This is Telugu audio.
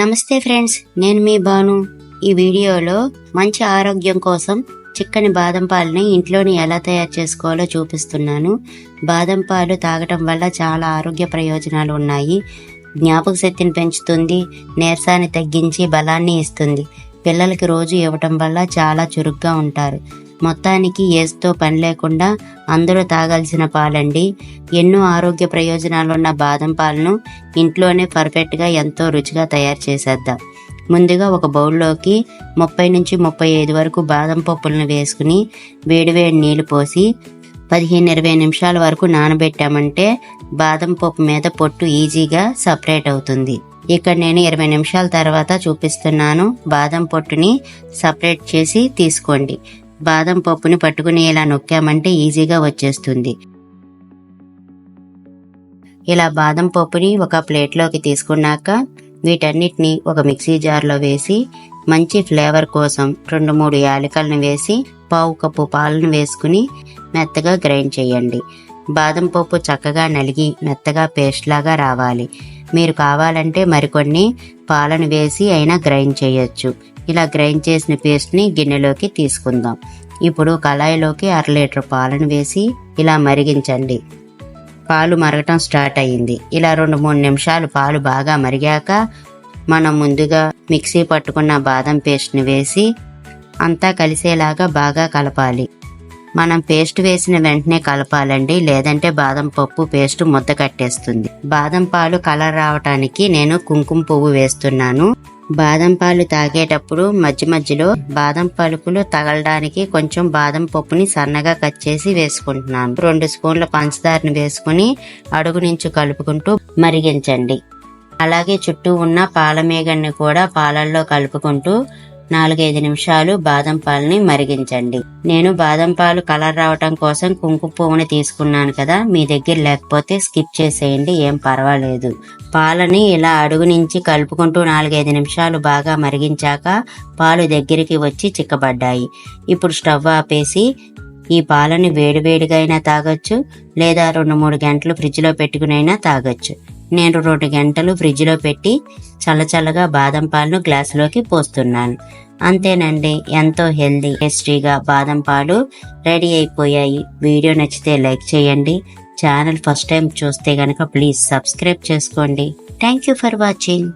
నమస్తే ఫ్రెండ్స్ నేను మీ బాను ఈ వీడియోలో మంచి ఆరోగ్యం కోసం చిక్కని బాదం పాలని ఇంట్లోని ఎలా తయారు చేసుకోవాలో చూపిస్తున్నాను. బాదం పాలు తాగటం వల్ల చాలా ఆరోగ్య ప్రయోజనాలు ఉన్నాయి. జ్ఞాపక శక్తిని పెంచుతుంది నీరసాన్ని తగ్గించి బలాన్ని ఇస్తుంది. పిల్లలకి రోజు ఇవ్వటం వల్ల చాలా చురుగ్గా ఉంటారు. మొత్తానికి ఏస్తో పని లేకుండా అందరూ తాగాల్సిన పాలండి. ఎన్నో ఆరోగ్య ప్రయోజనాలున్న బాదం పాలను ఇంట్లోనే పర్ఫెక్ట్గా ఎంతో రుచిగా తయారు చేసేద్దాం. ముందుగా ఒక బౌల్లోకి ముప్పై నుంచి ముప్పై ఐదు వరకు బాదం పప్పులను వేసుకుని వేడివేడి నీళ్ళు పోసి పదిహేను ఇరవై నిమిషాల వరకు నానబెట్టామంటే బాదం పప్పు మీద పొట్టు ఈజీగా సపరేట్ అవుతుంది. ఇక్కడ నేను ఇరవై నిమిషాల తర్వాత చూపిస్తున్నాను. బాదం పొట్టుని సపరేట్ చేసి తీసుకోండి. బాదం పప్పుని పట్టుకుని ఇలా నొక్కామంటే ఈజీగా వచ్చేస్తుంది. ఇలా బాదం పప్పుని ఒక ప్లేట్లోకి తీసుకున్నాక వీటన్నిటిని ఒక మిక్సీ జార్లో వేసి మంచి ఫ్లేవర్ కోసం రెండు మూడు యాలకలను వేసి పావు కప్పు పాలను వేసుకుని మెత్తగా గ్రైండ్ చేయండి. బాదం పప్పు చక్కగా నలిగి మెత్తగా పేస్ట్ లాగా రావాలి. మీరు కావాలంటే మరికొన్ని పాలను వేసి అయినా గ్రైండ్ చేయొచ్చు. ఇలా గ్రైండ్ చేసిన పేస్ట్ని గిన్నెలోకి తీసుకుందాం. ఇప్పుడు కళాయిలోకి అర లీటర్ పాలను వేసి ఇలా మరిగించండి. పాలు మరగటం స్టార్ట్ అయ్యింది. ఇలా రెండు మూడు నిమిషాలు పాలు బాగా మరిగాక మనం ముందుగా మిక్సీ పట్టుకున్న బాదం పేస్ట్ని వేసి అంతా కలిసేలాగా బాగా కలపాలి. మనం పేస్ట్ వేసిన వెంటనే కలపాలండి లేదంటే బాదం పప్పు పేస్ట్ ముద్ద కట్టేస్తుంది. బాదం పాలు కలర్ రావటానికి నేను కుంకుమ పువ్వు వేస్తున్నాను. బాదం పాలు తాగేటప్పుడు మధ్య మధ్యలో బాదం పలుకులు తగలడానికి కొంచెం బాదం పప్పుని సన్నగా కట్ చేసి వేసుకుంటున్నాను. రెండు స్పూన్ల పంచదారని వేసుకుని అడుగు నుంచి కలుపుకుంటూ మరిగించండి. అలాగే చుట్టూ ఉన్న పాల మేగన్ని కూడా పాలల్లో కలుపుకుంటూ నాలుగైదు నిమిషాలు బాదం పాలని మరిగించండి. నేను బాదం పాలు కలర్ రావటం కోసం కుంకుమ పువ్వుని తీసుకున్నాను కదా మీ దగ్గర లేకపోతే స్కిప్ చేసేయండి ఏం పర్వాలేదు. పాలని ఇలా అడుగు నుంచి కలుపుకుంటూ నాలుగైదు నిమిషాలు బాగా మరిగించాక పాలు దగ్గరికి వచ్చి చిక్కబడ్డాయి. ఇప్పుడు స్టవ్ ఆపేసి ఈ పాలని వేడివేడిగా అయినా తాగొచ్చు లేదా రెండు మూడు గంటలు ఫ్రిడ్జ్లో పెట్టుకునైనా తాగొచ్చు. నేను రెండు గంటలు ఫ్రిడ్జ్లో పెట్టి చల్లచల్లగా బాదం పాలను గ్లాసులోకి పోస్తున్నాను. అంతేనండి ఎంతో హెల్దీ టేస్టీగా బాదం పాలు రెడీ అయిపోయాయి. వీడియో నచ్చితే లైక్ చేయండి. ఛానల్ ఫస్ట్ టైం చూస్తే కనుక ప్లీజ్ సబ్స్క్రైబ్ చేసుకోండి. Thank you for watching.